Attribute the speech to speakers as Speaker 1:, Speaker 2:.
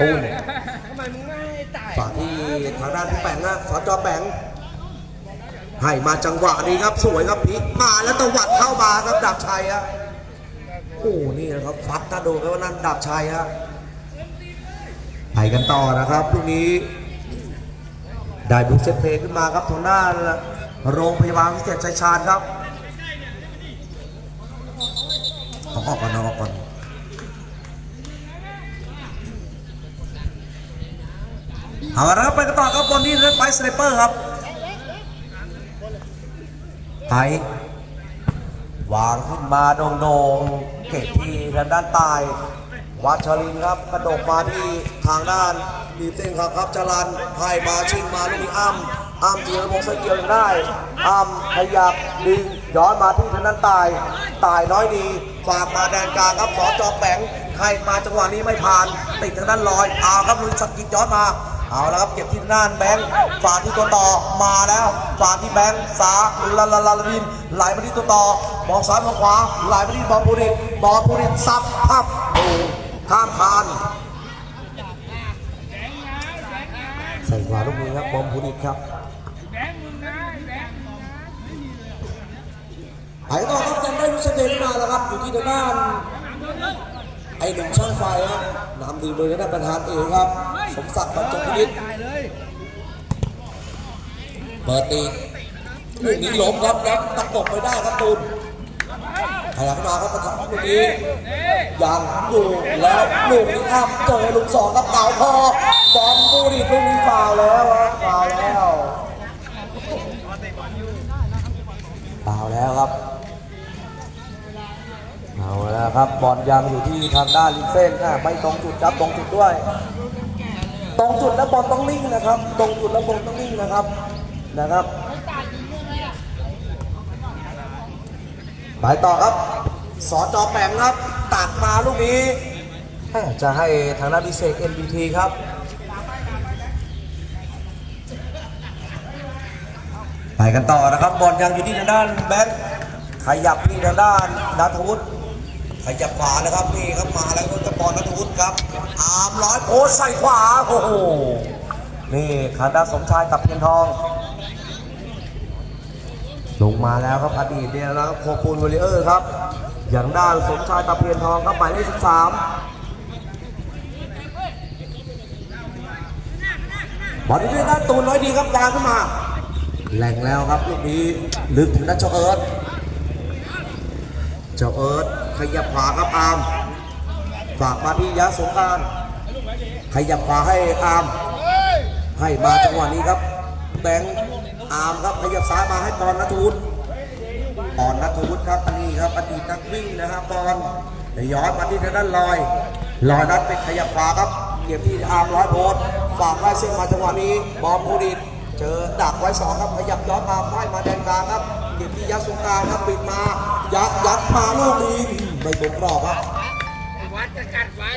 Speaker 1: ตูน
Speaker 2: ทำไมมึงไม่าย
Speaker 1: ฝากที่ทางด้านพี่แปงนะสจแปงให้มาจังหวะนี้ครับสวยครับพลิกมาแล้วตวัดเข้ามาครับดาบชัยฮะโอ้นี่นะครับฟัดถ้าโดนก็ว่านั่นดาบชัยฮะไปกันต่อนะครับพรุ่งนี้ ได้บุกเซตเพลย์ขึ้นมาครับทางด้านโรงพยาบาลวิเศษชัยชาญครับออกก่อนออกก่อน เอาละครับไปกันต่อครับบอลนี้เล่นไปสไนเปอร์ครับ ไปวางขึ้นมาโด่งๆเก็บที่ทางด้านใต้วัชรินครับกระโดดมาที่ทางด้านดีเส้นครับครับจรันให้มาชิงมาลูกนี้อ้ำอ้ำเจียร์วงสเกียวยังได้อ้ำขยับดึงย้อนมาที่ทางด้านใต้ตายน้อยดีฝากมาแดนกลางครับสอจอแปงให้มาจังหวะนี้ไม่ผ่าน ติดทางด้านลอยเอาครับลุยสกิดย้อนมา เอาแล้วครับเก็บที่ด้านแบงค์ฝากที่ตัวต่อมาแล้วฝากที่แบงค์สาลาลาลาลาวินไหลมาที่ตัวต่อมองซ้ายมองขวาไหลมาที่บอลปูริตบอลปูริตซับพับโอ้ข้ามผ่านใส่ขวาลูกนี้ครับบอลปูริตครับไปต่อครับยังได้ลูกเซเดนมาแล้วครับอยู่ที่ทางด้าน อ้หนุ่มช่างไฟครับนำทีโดยทางด้านประธานเอกครับ สมศักดิ์บรรจงพินิจ
Speaker 2: เปิ
Speaker 1: ดตีลูกนี้ล้มครับแล้วตะกบไปได้ครับตูนขยับมาครับประธานลูกนี้ยังอยู่แล้วลูกนี้อ้ำเจอลูกสองครับเก่าพอบอลบูดิลูกนี้ฟาวแล้วครับฟาวแล้วฟาวแล้วครับ เอาแล้วครับบอลยังอยู่ที่ทางด้านริเส้นนะไม่ตรงจุดครับตรงจุดด้วย ตรงจุดแล้วบอลต้องนิ่งนะครับ ตรงจุดแล้วบอลต้องนิ่งนะครับนะครับไปต่อครับสอจอแปมครับตักมาลูกนี้แม่จะให้ทางด้านพิเศษ MVP ครับไปกันต่อนะครับบอลยังอยู่ที่ทางด้านแบ็คขยับที่ทางด้านนัทวุฒิ ขยับขวานะครับนี่ครับมาแล้วก็บอลนัทวุฒิครับอามร้อยโพสใส่ขวาโอ้โหนี่คาด้าสมชายกับเพียนทอง ลงมาแล้วครับอดีตเนี่ยนะครับโคคูนวอลเลเยอร์ครับ อย่างด้านสมชายตะเพียนทองครับหมายเลขสิบสามบอลที่ด้วยด้านตูนน้อยดีครับวางขึ้นมาแหล่งแล้วครับลูกนี้ลึกถึงด้านเจ้าเอิร์ธ จ้าเอิร์ธขยับขวาครับอาร์มฝากมาที่ยะสงการขยับขวาให้อาร์มให้มาจังหวะนี้ครับ แบงค์อาร์มครับขยับซ้ายมาให้ปอนนัทวุฒิปอนนัทวุฒิครับอันนี้ครับอดีตนักวิ่งนะครับปอนย้อนมาที่ทางด้านลอย ลอยนัดเป็นขยับขวาครับเก็บที่อาร์มร้อยโพสฝากไว้เส้นมาจังหวะนี้บอลภูดิต เจอดักไว้สองครับขยับย้อนมาป้ายมาแดนกลางครับเก็บที่ยัดสงการครับปิดมา ยัดยัดมาลูกนี้ไม่ตรงกรอบครับ
Speaker 2: วัดจะกัดไว้